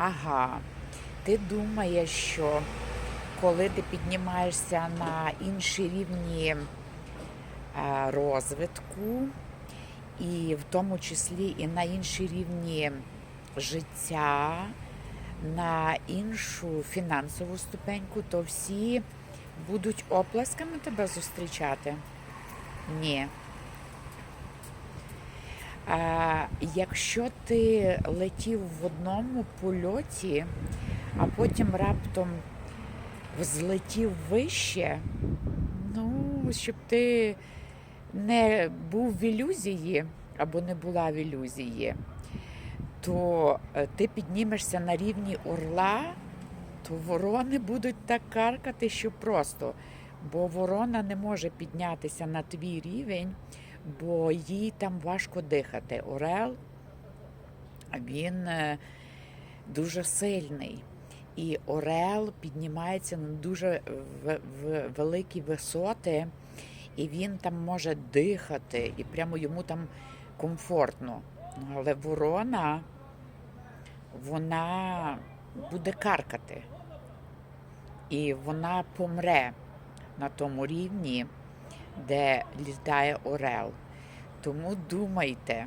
Ага, ти думаєш, що коли ти піднімаєшся на інші рівні е, розвитку, і в тому числі і на інші рівні життя, на іншу фінансову ступеньку, то всі будуть оплесками тебе зустрічати? Ні. А, якщо ти летів в одному польоті, а потім раптом взлетів вище, ну, щоб ти не був в ілюзії або не була в ілюзії, то е, ти піднімешся на рівні орла, то ворони будуть так каркати, що просто. Бо ворона не може піднятися на твій рівень, бо їй там важко дихати. Орел він е, дуже сильний. І Орел піднімається на дуже великі висоти, і він там може дихати, і прямо йому там комфортно. Але ворона, вона буде каркати, і вона помре на тому рівні, де літає Орел. Тому думайте,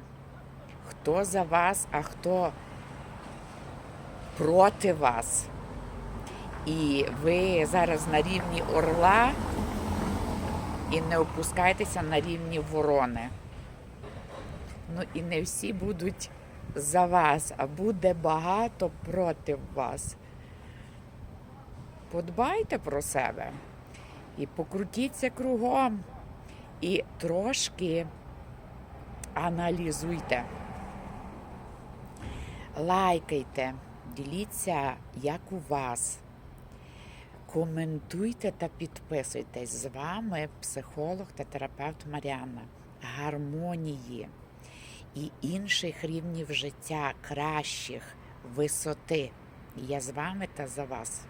хто за вас, а хто проти вас. І ви зараз на рівні орла і не опускайтеся на рівні ворони. Ну і не всі будуть за вас, а буде багато проти вас. Подбайте про себе і покрутіться кругом, і трошки аналізуйте. Лайкайте, діліться, як у вас. Коментуйте та підписуйтесь. З вами психолог та терапевт Маріанна. Гармонії і інших рівнів життя, кращих, висоти. Я з вами та за вас.